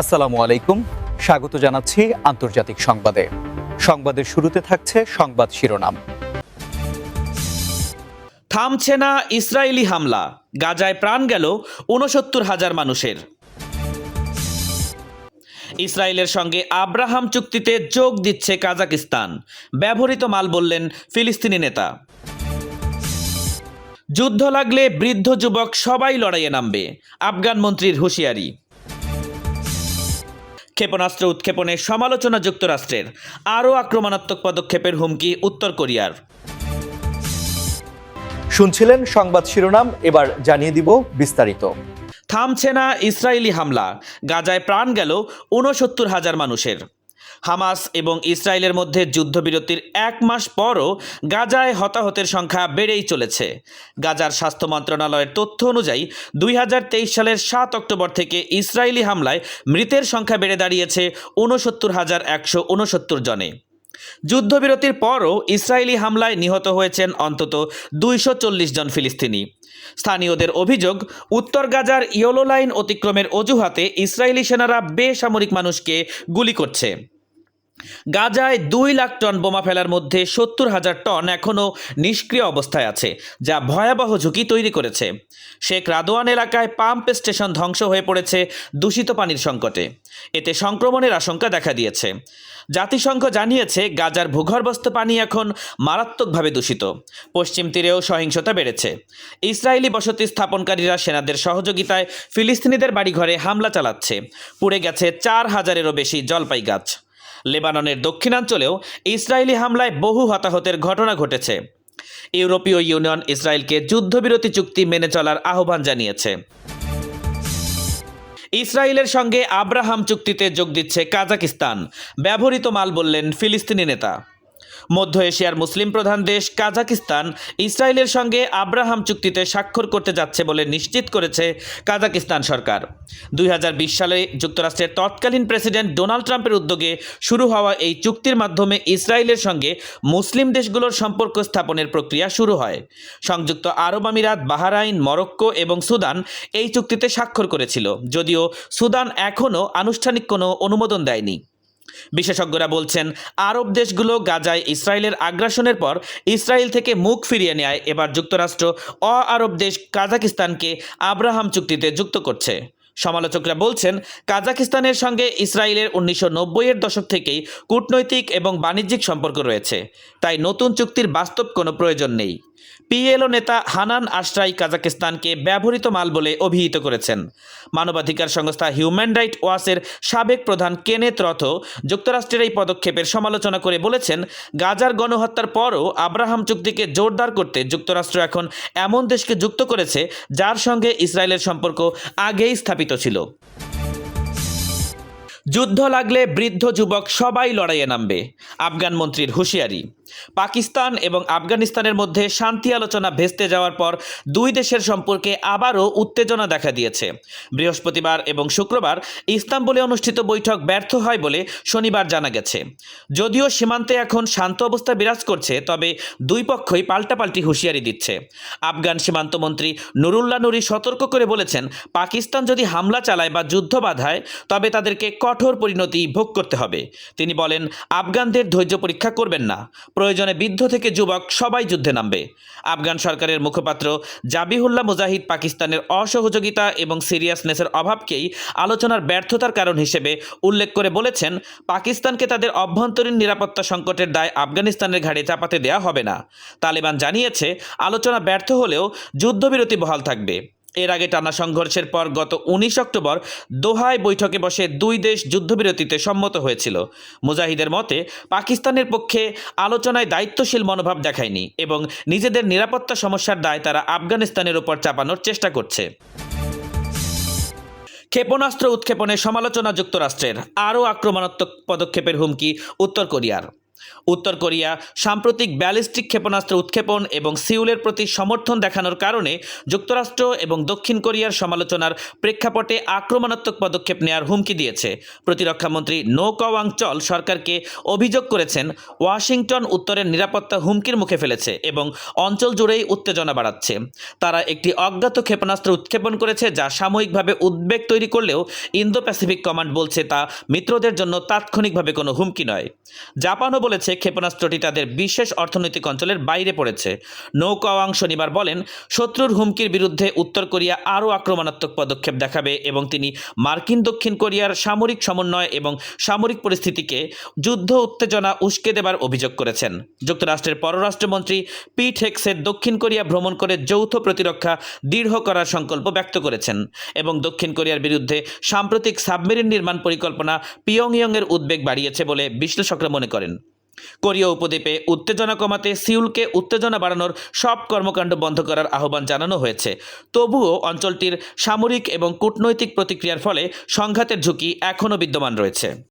আসসালামু আলাইকুম। স্বাগত জানাচ্ছি আন্তর্জাতিক সংবাদে। সংবাদের শুরুতে থাকছে সংবাদ শিরোনাম। থামছে না ইসরায়েলি হামলা। গাজায় প্রাণ গেল উনসত্তর হাজার মানুষের। ইসরায়েলের সঙ্গে আব্রাহাম চুক্তিতে যোগ দিচ্ছে কাজাকিস্তান। ব্যবহৃত মাল বললেন ফিলিস্তিনি নেতা। যুদ্ধ লাগলে বৃদ্ধ যুবক সবাই লড়াইয়ে নামবে। আফগান মন্ত্রীর হুঁশিয়ারি। ক্ষেপণাস্ত্র উৎক্ষেপণে সমালোচনা যুক্তরাষ্ট্রের আরও আক্রমণাত্মক পদক্ষেপের হুমকি উত্তর কোরিয়ার। শুনছিলেন সংবাদ শিরোনাম এবার জানিয়ে দিব বিস্তারিত। থামছে না ইসরায়েলি হামলা গাজায় প্রাণ গেল ঊনসত্তর হাজার মানুষের। হামাস এবং ইসরায়েলের মধ্যে যুদ্ধবিরতির এক মাস পরও গাজায় হতাহতের সংখ্যা বেড়েই চলেছে। গাজার স্বাস্থ্য মন্ত্রণালয়ের তথ্য অনুযায়ী, দুই হাজার তেইশ সালের সাত অক্টোবর থেকে ইসরায়েলি হামলায় মৃতের সংখ্যা বেড়ে দাঁড়িয়েছে ঊনসত্তর হাজার একশো ঊনসত্তর জনে। যুদ্ধবিরতির পরও ইসরায়েলি হামলায় নিহত হয়েছেন অন্তত দুইশো চল্লিশ জন ফিলিস্তিনি। স্থানীয়দের অভিযোগ, উত্তর গাজার ইয়োলো লাইন অতিক্রমের অজুহাতে ইসরায়েলি সেনারা বেসামরিক মানুষকে গুলি করছে। গাজায় দুই লাখ টন বোমা ফেলার মধ্যে সত্তর হাজার টন এখনও নিষ্ক্রিয় অবস্থায় আছে, যা ভয়াবহ ঝুঁকি তৈরি করেছে। শেখ রাদোয়ান এলাকায় পাম্প স্টেশন ধ্বংস হয়ে পড়েছে দূষিত পানির সংকটে। এতে সংক্রমণের আশঙ্কা দেখা দিয়েছে। জাতিসংঘ জানিয়েছে, গাজার ভূগর্ভস্থ পানি এখন মারাত্মকভাবে দূষিত। পশ্চিম তীরেও সহিংসতা বেড়েছে। ইসরায়েলি বসতি স্থাপনকারীরা সেনাদের সহযোগিতায় ফিলিস্তিনিদের বাড়িঘরে হামলা চালাচ্ছে। পুড়ে গেছে চার হাজারেরও বেশি জলপাই গাছ লেবাননের দক্ষিণাঞ্চলেও ইসরায়েলি হামলায় বহু হতাহতের ঘটনা ঘটেছে। ইউরোপীয় ইউনিয়ন ইসরায়েলকে যুদ্ধবিরতি চুক্তি মেনে চলার আহ্বান জানিয়েছে। ইসরায়েলের সঙ্গে আব্রাহাম চুক্তিতে যোগ দিচ্ছে কাজাকিস্তান, ব্যবহৃত মাল বললেন ফিলিস্তিনি নেতা। মধ্য এশিয়ার মুসলিম প্রধান দেশ কাজাকিস্তান ইসরায়েলের সঙ্গে আব্রাহাম চুক্তিতে স্বাক্ষর করতে যাচ্ছে বলে নিশ্চিত করেছে কাজাকিস্তান সরকার। দুই হাজার বিশ সালে যুক্তরাষ্ট্রের তৎকালীন প্রেসিডেন্ট ডোনাল্ড ট্রাম্পের উদ্যোগে শুরু হওয়া এই চুক্তির মাধ্যমে ইসরায়েলের সঙ্গে মুসলিম দেশগুলোর সম্পর্ক স্থাপনের প্রক্রিয়া শুরু হয়। সংযুক্ত আরব আমিরাত, বাহারাইন, মরক্কো এবং সুদান এই চুক্তিতে স্বাক্ষর করেছিল, যদিও সুদান এখনও আনুষ্ঠানিক কোনো অনুমোদন দেয়নি। বিশেষজ্ঞরা বলছেন, আরব দেশগুলো গাজায় ইসরায়েলের আগ্রাসনের পর ইসরায়েল থেকে মুখ ফিরিয়ে নেয়। এবার যুক্তরাষ্ট্র অ আরব দেশ কাজাকিস্তানকে আব্রাহাম চুক্তিতে যুক্ত করছে। সমালোচকরা বলছেন, কাজাকিস্তানের সঙ্গে ইসরায়েলের উনিশশো নব্বইয়ের দশক থেকেই কূটনৈতিক এবং বাণিজ্যিক সম্পর্ক রয়েছে। তাই নতুন চুক্তির বাস্তব কোনো প্রয়োজন নেই। পিএলও নেতা হানান আশরাই কাজাকিস্তানকে ব্যবহৃত মাল বলে অভিহিত করেছেন। মানবাধিকার সংস্থা হিউম্যান রাইট ওয়াচের সাবেক প্রধান কেনেত রথ যুক্তরাষ্ট্রের এই পদক্ষেপের সমালোচনা করে বলেছেন, গাজার গণহত্যার পরও আব্রাহাম চুক্তিকে জোরদার করতে যুক্তরাষ্ট্র এখন এমন দেশকে যুক্ত করেছে যার সঙ্গে ইসরায়েলের সম্পর্ক আগেই স্থাপিত ছিল। যুদ্ধ লাগলে বৃদ্ধ যুবক সবাই লড়াইয়ে নামবে, আফগান মন্ত্রীর হুঁশিয়ারি। পাকিস্তান এবং আফগানিস্তানের মধ্যে শান্তি আলোচনা ভেস্তে যাওয়ার পর দুই দেশের সম্পর্কে আবারও উত্তেজনা দেখা দিয়েছে। বৃহস্পতিবার এবং শুক্রবার ইস্তাম্বুলে অনুষ্ঠিত বৈঠক ব্যর্থ হয় বলে শনিবার জানা গেছে। যদিও সীমান্তে এখন শান্ত অবস্থা বিরাজ করছে, তবে দুই পক্ষই পাল্টাপাল্টি হুঁশিয়ারি দিচ্ছে। আফগান সীমান্তমন্ত্রী নুরুল্লাহ নুরি সতর্ক করে বলেছেন, পাকিস্তান যদি হামলা চালায় বা যুদ্ধ বাধায়, তবে তাদেরকে কঠোর পরিণতি ভোগ করতে হবে। তিনি বলেন, আফগানদের ধৈর্য পরীক্ষা করবেন না। প্রয়োজনে বৃদ্ধ থেকে যুবক সবাই যুদ্ধে নামবে। আফগান সরকারের মুখপাত্র জাবিহুল্লাহ মুজাহিদ পাকিস্তানের অসহযোগিতা এবং সিরিয়াসনেসের অভাবকেই আলোচনার ব্যর্থতার কারণ হিসেবে উল্লেখ করে বলেছেন, পাকিস্তানকে তাদের অভ্যন্তরীণ নিরাপত্তা সংকটের দায় আফগানিস্তানের ঘাড়ে চাপাতে দেওয়া হবে না। তালেবান জানিয়েছে, আলোচনা ব্যর্থ হলেও যুদ্ধবিরতি বহাল থাকবে। এর আগে টানা সংঘর্ষের পর গত উনিশ অক্টোবর দোহায় বৈঠকে বসে দুই দেশ যুদ্ধবিরতিতে সম্মত হয়েছিল। মুজাহিদের মতে, পাকিস্তানের পক্ষে আলোচনায় দায়িত্বশীল মনোভাব দেখায়নি এবং নিজেদের নিরাপত্তা সমস্যার দায় তারা আফগানিস্তানের উপর চাপানোর চেষ্টা করছে। ক্ষেপণাস্ত্র উৎক্ষেপণে সমালোচনা যুক্তরাষ্ট্রের আরও আক্রমণাত্মক পদক্ষেপের হুমকি উত্তর কোরিয়ার। উত্তর কোরিয়া, সাম্প্রতিক ব্যালিস্টিক ক্ষেপণাস্ত্র উৎক্ষেপণ এবং সিউলের প্রতি সমর্থন দেখানোর কারণে যুক্তরাষ্ট্র এবং দক্ষিণ কোরিয়ার সমালোচনার প্রেক্ষাপটে আক্রমণাত্মক পদক্ষেপ নেওয়ার হুমকি দিয়েছে। প্রতিরক্ষামন্ত্রী নো কওয়াং চল সরকারকে অভিযোগ করেছেন, ওয়াশিংটন উত্তরের নিরাপত্তা হুমকির মুখে ফেলেছে এবং অঞ্চল জুড়েই উত্তেজনা বাড়াচ্ছে। তারা একটি অজ্ঞাত ক্ষেপণাস্ত্র উৎক্ষেপণ করেছে যা সাময়িকভাবে উদ্বেগ তৈরি করলেও ইন্দো প্যাসিফিক কমান্ড বলছে তা মিত্রদের জন্য তাৎক্ষণিকভাবে কোনো হুমকি নয়। জাপানও বলেছে ক্ষেপণাস্ত্রটি তাদের বিশেষ অর্থনৈতিক অঞ্চলের বাইরে পড়েছে। নৌকাওয়াং শনিবার বলেন, শত্রুর হুমকির বিরুদ্ধে উত্তর কোরিয়া আরও আক্রমণাত্মক পদক্ষেপ দেখাবে এবং তিনি মার্কিন দক্ষিণ কোরিয়ার সামরিক সমন্বয় এবং সামরিক পরিস্থিতিকে যুদ্ধ উত্তেজনা উস্কে দেবার অভিযোগ করেছেন। যুক্তরাষ্ট্রের পররাষ্ট্রমন্ত্রী পিট হেক্সের দক্ষিণ কোরিয়া ভ্রমণ করে যৌথ প্রতিরক্ষা দৃঢ় করার সংকল্প ব্যক্ত করেছেন এবং দক্ষিণ কোরিয়ার বিরুদ্ধে সাম্প্রতিক সাবমেরিন নির্মাণ পরিকল্পনা পিয়ংইয়ংয়ের উদ্বেগ বাড়িয়েছে বলে বিশ্লেষকরা মনে করেন। কোরীয় উপদ্বীপে উত্তেজনা কমাতে সিউলকে উত্তেজনা বাড়ানোর সব কর্মকাণ্ড বন্ধ করার আহ্বান জানানো হয়েছে। তবুও অঞ্চলটির সামরিক এবং কূটনৈতিক প্রতিক্রিয়ার ফলে সংঘাতের ঝুঁকি এখনও বিদ্যমান রয়েছে।